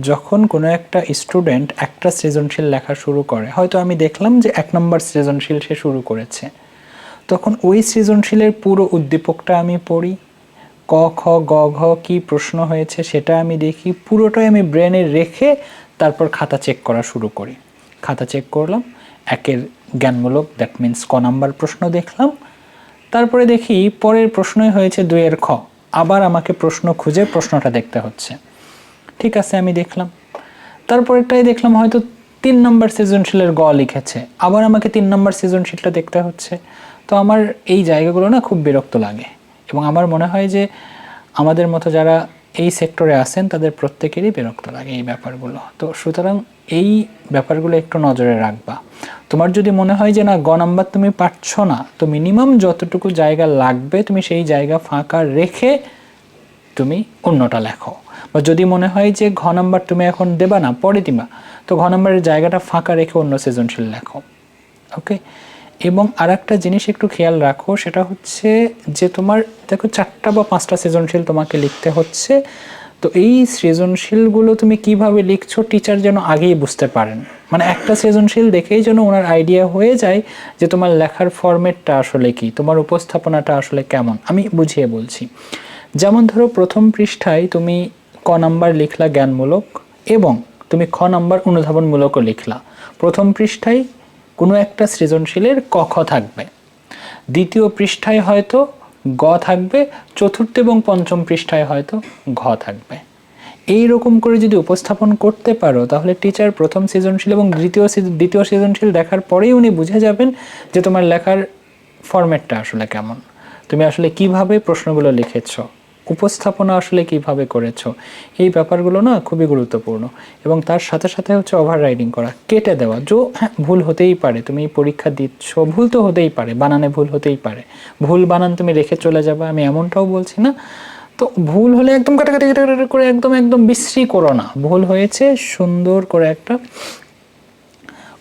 যখন কোনো একটা স্টুডেন্ট একটা সৃজনশীল লেখা শুরু করে, হয়তো আমি দেখলাম যে এক নম্বর সৃজনশীল সে শুরু করেছে। তখন ওই সৃজনশীলের পুরো উদ্দীপকটা আমি পড়ি। ক, খ, গ, ঘ, কী প্রশ্ন হয়েছে সেটা আমি দেখি, পুরোটাই আমি ব্রেনে রেখে তারপর খাতা চেক করা শুরু করি। খাতা চেক করলাম, একের জ্ঞানমূলক দ্যাট মিন্স ক নাম্বার প্রশ্ন দেখলাম। তারপরে দেখি পরের প্রশ্নই হয়েছে দুইয়ের খ। আবার আমাকে প্রশ্ন খুঁজে প্রশ্নটা দেখতে হচ্ছে। ঠিক আছে, আমি দেখলাম। তারপরেরটাই দেখলাম, হয়তো তিন নম্বর সৃজনশীলের গ লিখেছে। আবার আমাকে তিন নম্বর সৃজনশীলটা দেখতে হচ্ছে। তো আমার এই জায়গাগুলো না খুব বিরক্ত লাগে। এবং আমার মনে হয় যে, আমাদের মতো যারা এই সেক্টরে আছেন, তাদের প্রত্যেকেরই বিরক্ত লাগে এই ব্যাপারগুলো। তো সুতরাং এই ব্যাপারগুলো একটু নজরে রাখবা। তোমার যদি মনে হয় যে, না, গ নাম্বার তুমি পারছ না, তো মিনিমাম যতটুকু জায়গা লাগবে, তুমি সেই জায়গা ফাঁকা রেখে তুমি অন্যটা লেখো। বা যদি মনে হয় যে ঘ নাম্বার তুমি এখন দেবা না, পরে দিবা, তো ঘ নাম্বারের জায়গাটা ফাঁকা রেখে অন্য সৃজনশীল লেখো ওকে এবং আর একটা জিনিস একটু খেয়াল রাখো, সেটা হচ্ছে যে তোমার, দেখো চারটা বা পাঁচটা সৃজনশীল তোমাকে লিখতে হচ্ছে, তো এই সৃজনশীলগুলো তুমি কীভাবে লিখছো টিচার যেন আগেই বুঝতে পারেন? মানে একটা সৃজনশীল দেখেই যেন ওনার আইডিয়া হয়ে যায় যে তোমার লেখার ফরম্যাটটা আসলে কি, তোমার উপস্থাপনাটা আসলে কেমন, আমি বুঝিয়ে বলছি। যেমন ধরো প্রথম পৃষ্ঠায় তুমি ক নাম্বার লিখলা জ্ঞানমূলক এবং তুমি খ নাম্বার অনুধাবনমূলকও লিখলা। প্রথম পৃষ্ঠায় কোনো একটা সৃজনশীলের ক, খ থাকবে। দ্বিতীয় পৃষ্ঠায় হয়তো গ থাকবে, চতুর্থ এবং পঞ্চম পৃষ্ঠায় হয়তো ঘ থাকবে। এই রকম করে যদি উপস্থাপন করতে পারো, তাহলে টিচার প্রথম সৃজনশীল এবং দ্বিতীয় দ্বিতীয় সৃজনশীল দেখার পরেই উনি বুঝে যাবেন যে তোমার লেখার ফরম্যাটটা আসলে কেমন। তুমি আসলে কীভাবে প্রশ্নগুলো লিখেছো? উপস্থাপনা আসলে কীভাবে করেছ? এই ব্যাপারগুলো না খুবই গুরুত্বপূর্ণ। এবং তার সাথে সাথে হচ্ছে ওভার রাইডিং করা, কেটে দেওয়া। যে হ্যাঁ ভুল হতেই পারে, তুমি পরীক্ষা দিচ্ছ, ভুল তো হতেই পারে, বানানে ভুল হতেই পারে। ভুল বানান তুমি রেখে চলে যাবে, আমি এমনটাও বলছি না। তো ভুল হলে একদম কাটাকাটি কাটাকাটি করে একদম একদম বিশ্রী করো না। ভুল হয়েছে, সুন্দর করে একটা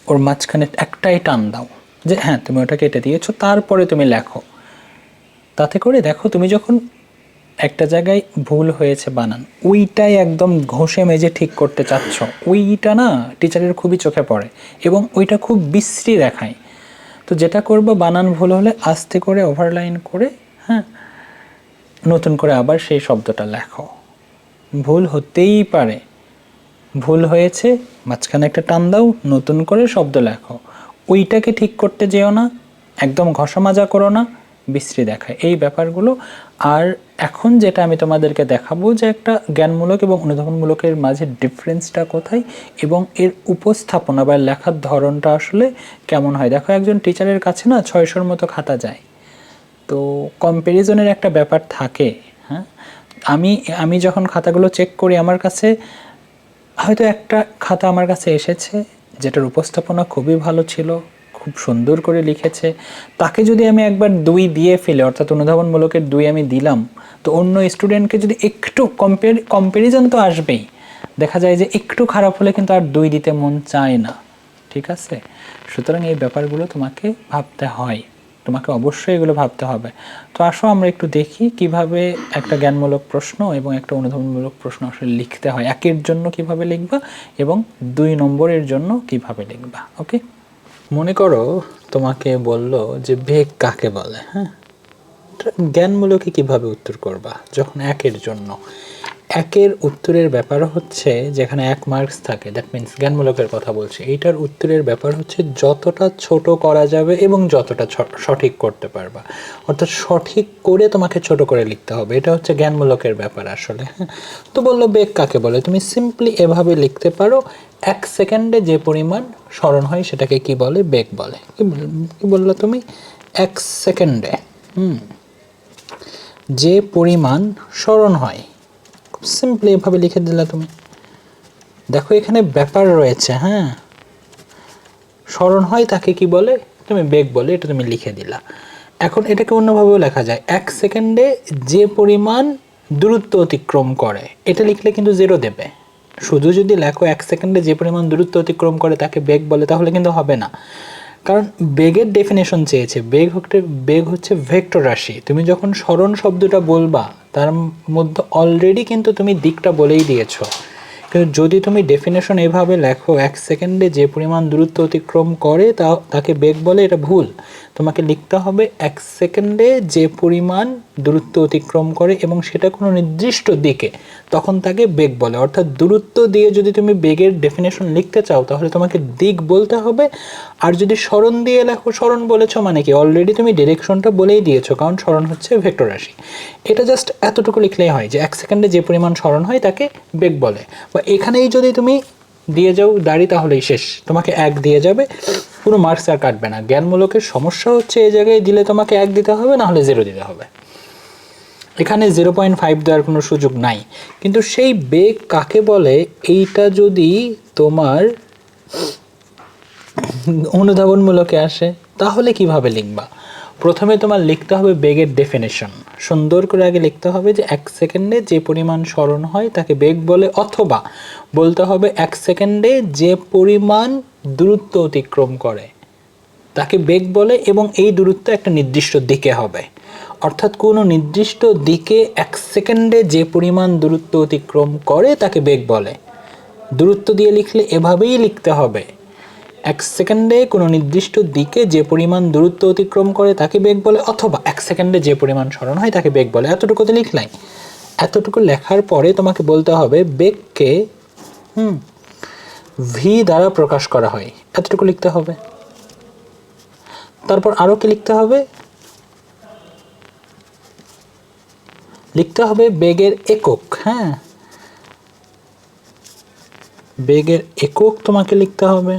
ওর মাঝখানে একটাই টান দাও। যে হ্যাঁ তুমি ওটা কেটে দিয়েছ, তারপরে তুমি লেখো। তাতে করে দেখো, তুমি যখন একটা জায়গায় ভুল হয়েছে বানান। ওইটাই একদম ঘষে মেজে ঠিক করতে চাচ্ছ। ওইটা না টিচারের খুবই চোখে পড়ে এবং ওইটা খুব বিশ্রী দেখায়। তো যেটা করব, বানান ভুল হলে আস্তে করে ওভারলাইন করে হ্যাঁ নতুন করে আবার সেই শব্দটা লেখো। ভুল হতেই পারে। ভুল হয়েছে, মাঝখানে একটা টান দাও, নতুন করে শব্দ লেখো। ওইটাকে ঠিক করতে যেও না, একদম ঘষা মাজা করো না, বিশ্রী দেখায়। এই ব্যাপারগুলো আর এখন যেটা আমি তোমাদেরকে দেখাবো যে একটা জ্ঞানমূলক এবং অনুধাবনমূলকের মাঝে ডিফারেন্সটা কোথায় এবং এর উপস্থাপনা বা লেখার ধরনটা আসলে কেমন হয়। দেখো, একজন টিচারের কাছে না ছয়শোর মতো খাতা যায়। তো কম্প্যারিজনের একটা ব্যাপার থাকে হ্যাঁ? আমি আমি যখন খাতাগুলো চেক করি আমার কাছে, হয়তো একটা খাতা আমার কাছে এসেছে, যেটার উপস্থাপনা খুবই ভালো ছিল। খুব সুন্দর করে লিখেছে। তাকে যদি আমি একবার দুই দিয়ে ফেলে, অর্থাৎ অনুধাবনমূলকের দুই আমি দিলাম, তো অন্য স্টুডেন্টকে যদি একটু কম্পেয়ার কম্প্যারিজন তো আসবেই। দেখা যায় যে একটু খারাপ হলে কিন্তু আর দুই দিতে মন চায় না। ঠিক আছে? সুতরাং এই ব্যাপারগুলো তোমাকে ভাবতে হয়। তোমাকে অবশ্যই এগুলো ভাবতে হবে। তো আসো আমরা একটু দেখি কীভাবে একটা জ্ঞানমূলক প্রশ্ন এবং একটা অনুধাবনমূলক প্রশ্ন আসলে লিখতে হয়। একের জন্য কীভাবে লিখবা এবং দুই নম্বরের জন্য কীভাবে লিখবা ওকে মনে করো তোমাকে বলল যে বেগ কাকে বলে হ্যাঁ? জ্ঞানমূলকে কীভাবে উত্তর করবা, যখন একের জন্য? একের উত্তরের ব্যাপার হচ্ছে যেখানে এক মার্কস থাকে দ্যাট মিন্স জ্ঞানমূলকের কথা বলছি, এইটার উত্তরের ব্যাপার হচ্ছে যতটা ছোট করা যাবে এবং যতটা সঠিক করতে পারবা। অর্থাৎ সঠিক করে তোমাকে ছোট করে লিখতে হবে, এটা হচ্ছে জ্ঞানমূলকের ব্যাপার আসলে হ্যাঁ? তো বলল বেগ কাকে বলে? তুমি সিম্পলি এভাবে লিখতে পারো, এক সেকেন্ডে যে পরিমাণ স্মরণ হয় সেটাকে কি বলে? বেগ বলে। কি বলল তুমি? এক সেকেন্ডে হুম, যে পরিমাণ স্মরণ হয়। সিম্পলি এভাবে লিখে দিলা তুমি। দেখো, এখানে ব্যাপার রয়েছে হ্যাঁ? স্মরণ হয় তাকে কি বলে? তুমি বেগ বলে, এটা তুমি লিখে দিলা। এখন এটাকে অন্যভাবেও লেখা যায়। এক সেকেন্ডে যে পরিমাণ দূরত্ব অতিক্রম করে, এটা লিখলে কিন্তু জিরো দেবে। শুধু যদি লেখো এক সেকেন্ডে যে পরিমাণ দূরত্ব অতিক্রম করে তাকে বেগ বলে, তাহলে কিন্তু হবে না। কারণ বেগের ডেফিনেশন চেয়েছে। বেগ হচ্ছে বেগ হচ্ছে ভেক্টর রাশি। তুমি যখন স্মরণ শব্দটা বলবা তার মধ্যে অলরেডি কিন্তু তুমি দিকটা বলেই দিয়েছ। কিন্তু যদি তুমি ডেফিনেশন এভাবে লেখো, এক সেকেন্ডে যে পরিমাণ দূরত্ব অতিক্রম করে তা, তাকে বেগ বলে এটা ভুল। তোমাকে লিখতে হবে এক সেকেন্ডে যে পরিমাণ দূরত্ব অতিক্রম করে এবং সেটা কোনো নির্দিষ্ট দিকে, তখন তাকে বেগ বলে। অর্থাৎ দূরত্ব দিয়ে যদি তুমি বেগের ডেফিনেশন লিখতে চাও, তাহলে তোমাকে দিক বলতে হবে। আর যদি স্মরণ দিয়ে লেখো, স্মরণ বলেছ মানে কি? অলরেডি তুমি ডিরেকশনটা বলেই দিয়েছ, কারণ স্মরণ হচ্ছে ভেক্টর রাশি। এটা জাস্ট এতটুকু লিখলেই হয় যে, এক সেকেন্ডে যে পরিমাণ স্মরণ হয় তাকে বেগ বলে। বা এখানেই যদি তুমি দিয়ে যাও দাড়ি, তাহলেই শেষ। তোমাকে এক দিয়ে যাবে পুরো মার্কস আর কাটবে না। জ্ঞানমূলকের সমস্যা হচ্ছে এই জায়গায় দিলে তোমাকে এক দিতে হবে না হলে জিরো দিতে হবে। এখানে জিরো পয়েন্ট ফাইভ দেওয়ার কোনো সুযোগ নাই। কিন্তু সেই বেগ কাকে বলে? এইটা যদি তোমার অনুধাবনমূলকে আসে, তাহলে কীভাবে লিখবা? প্রথমে তোমার লিখতে হবে বেগের ডেফিনেশন সুন্দর করে আগে লিখতে হবে যে এক সেকেন্ডে যে পরিমাণ স্মরণ হয় তাকে বেগ বলে, অথবা বলতে হবে এক সেকেন্ডে যে পরিমাণ দূরত্ব অতিক্রম করে, তাকে বেগ বলে এবং এই দূরত্ব একটা নির্দিষ্ট দিকে হবে। অর্থাৎ কোনো নির্দিষ্ট দিকে এক সেকেন্ডে যে পরিমাণ দূরত্ব অতিক্রম করে তাকে বেগ বলে। দূরত্ব দিয়ে লিখলে এভাবেই লিখতে হবে। এক সেকেন্ডে কোনো নির্দিষ্ট দিকে যে পরিমাণ দূরত্ব অতিক্রম করে তাকে বেগ বলে অথবা এক সেকেন্ডে যে পরিমাণ স্মরণ হয় তাকে বেগ বলে। এতটুকুতে লিখলাই এতটুকু লেখার পরে তোমাকে বলতে হবে বেগকে, হুম ভি দ্বারা প্রকাশ করা হয়। এতটুকু লিখতে হবে। তারপর আরও কি লিখতে হবে? লিখতে হবে বেগের একক হ্যাঁ? বেগের একক তোমাকে লিখতে হবে।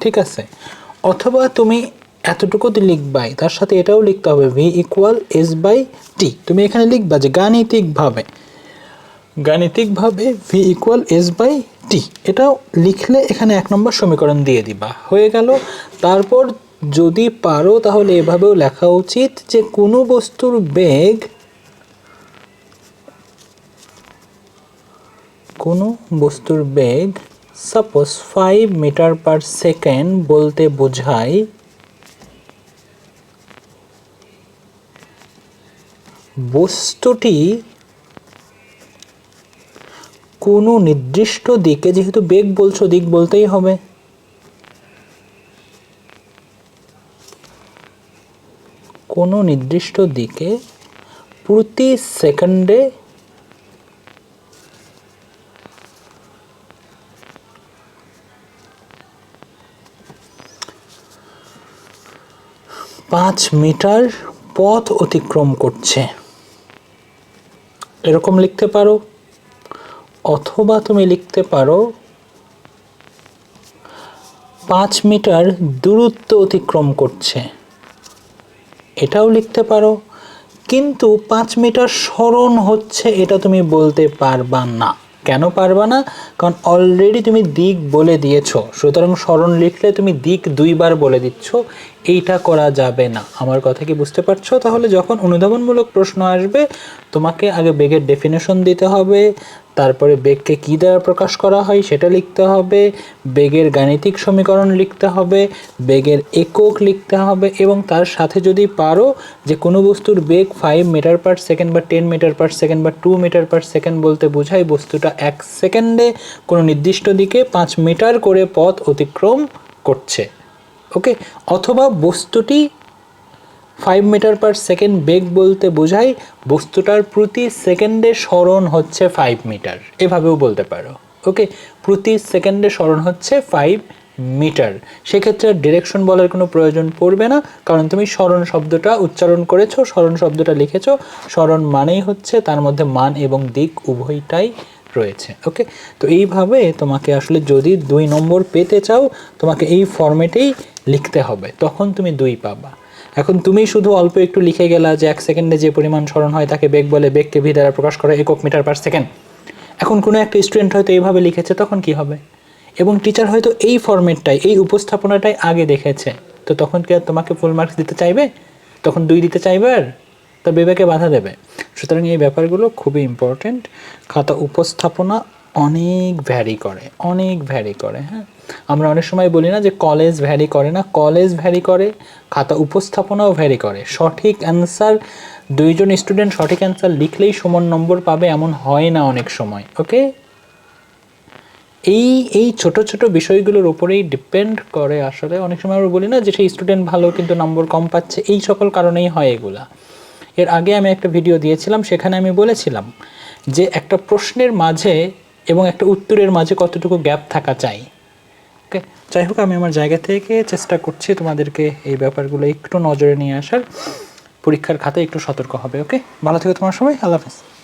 ঠিক আছে। অথবা তুমি এতটুকুতে লিখবাই, তার সাথে এটাও লিখতে হবে V equal S by T তুমি এখানে লিখবা যে গাণিতিকভাবে গাণিতিকভাবে V equal S by T এটাও লিখলে এখানে এক নম্বর সমীকরণ দিয়ে দিবা। হয়ে গেল। তারপর যদি পারো তাহলে এভাবেও লেখা উচিত যে কোনো বস্তুর বেগ, কোনো বস্তুর বেগ suppose five metre per second বলতে বোঝায় বস্তুটি কোনো নির্দিষ্ট দিকে, যেহেতু বেগ বলছো, দিক বলতেই হবে। কোনো নির্দিষ্ট দিকে প্রতি সেকেন্ডে পাঁচ মিটার পথ অতিক্রম করছে। এরকম লিখতে পারো? অথবা তুমি লিখতে পারো, পাঁচ মিটার দূরত্ব অতিক্রম করছে। এটাও লিখতে পারো। কিন্তু পাঁচ মিটার স্মরণ হচ্ছে এটা তুমি বলতে পারবা না। কেন পারবা না? কারণ অলরেডি তুমি দিক বলে দিয়েছ। সুতরাং স্মরণ লিখলে তুমি দিক দুইবার বলে দিচ্ছ। এইটা করা যাবে না। আমার কথা কি বুঝতে পারছ? তাহলে যখন অনুধাবনমূলক প্রশ্ন আসবে, তোমাকে আগে বেগের ডেফিনেশন দিতে হবে। তারপরে বেগকে কী দ্বারা প্রকাশ করা হয় সেটা লিখতে হবে, বেগের গাণিতিক সমীকরণ লিখতে হবে, বেগের একক লিখতে হবে এবং তার সাথে যদি পারো যে কোনো বস্তুর বেগ ফাইভ মিটার পার সেকেন্ড বা টেন মিটার পার সেকেন্ড বা টু মিটার পার সেকেন্ড বলতে বোঝায় বস্তুটা এক সেকেন্ডে কোনো নির্দিষ্ট দিকে পাঁচ মিটার করে পথ অতিক্রম করছে। ওকে অথবা বস্তুটি ফাইভ মিটার পার সেকেন্ড বেগ বলতে বোঝায়, বস্তুটার প্রতি সেকেন্ডে স্মরণ হচ্ছে ফাইভ মিটার এভাবেও বলতে পারো। ওকে? প্রতি সেকেন্ডে স্মরণ হচ্ছে ফাইভ মিটার সেক্ষেত্রে ডিরেকশন বলার কোনো প্রয়োজন পড়বে না, কারণ তুমি স্মরণ শব্দটা উচ্চারণ করেছ স্মরণ শব্দটা লিখেছো। স্মরণ মানেই হচ্ছে তার মধ্যে মান এবং দিক উভয়টাই রয়েছে। ওকে? তো এইভাবে তোমাকে আসলে যদি দুই নম্বর পেতে চাও, তোমাকে এই ফর্মেটেই লিখতে হবে। তখন তুমি দুই পাবা। এখন তুমি শুধু অল্প একটু লিখে গেলা যে এক সেকেন্ডে যে পরিমাণ স্মরণ হয় তাকে বেগ বলে বেগকে ভি দ্বারা প্রকাশ করে একক মিটার পার সেকেন্ড এখন কোনো একটা স্টুডেন্ট হয়তো এইভাবে লিখেছে, তখন কি হবে? এবং টিচার হয়তো এই ফর্মেটটাই এই উপস্থাপনাটাই আগে দেখেছে। তো তখন কি আর তোমাকে ফুল মার্কস দিতে চাইবে? তখন দুই দিতে চাইবে আর তার বিবেকে বাধা দেবে। সুতরাং এই ব্যাপারগুলো খুবই ইম্পর্ট্যান্ট খাতা উপস্থাপনা অনেক ভ্যারি করে, অনেক ভ্যারি করে হ্যাঁ? আমরা অনেক সময় বলি না যে কলেজ ভ্যারি করে না কলেজ ভ্যারি করে, খাতা উপস্থাপনাও ভ্যারি করে। সঠিক অ্যান্সার দুইজন স্টুডেন্ট সঠিক অ্যান্সার লিখলেই সমান নম্বর পাবে এমন হয় না অনেক সময় ওকে এই এই ছোট ছোট বিষয়গুলোর উপরেই ডিপেন্ড করে আসলে। অনেক সময় আমরা বলি না যে সেই স্টুডেন্ট ভালো কিন্তু নম্বর কম পাচ্ছে, এই সকল কারণেই হয় এগুলা। এর আগে আমি একটা ভিডিও দিয়েছিলাম, সেখানে আমি বলেছিলাম যে একটা প্রশ্নের মাঝে এবং একটা উত্তরের মাঝে কতটুকু গ্যাপ থাকা চাই। ওকে যাই হোক, আমি আমার জায়গা থেকে চেষ্টা করছি তোমাদেরকে এই ব্যাপারগুলো একটু নজরে নিয়ে আসার। পরীক্ষার খাতে একটু সতর্ক হবে ওকে ভালো থেকে তোমার সবাই, আল্লাহ হাফেজ।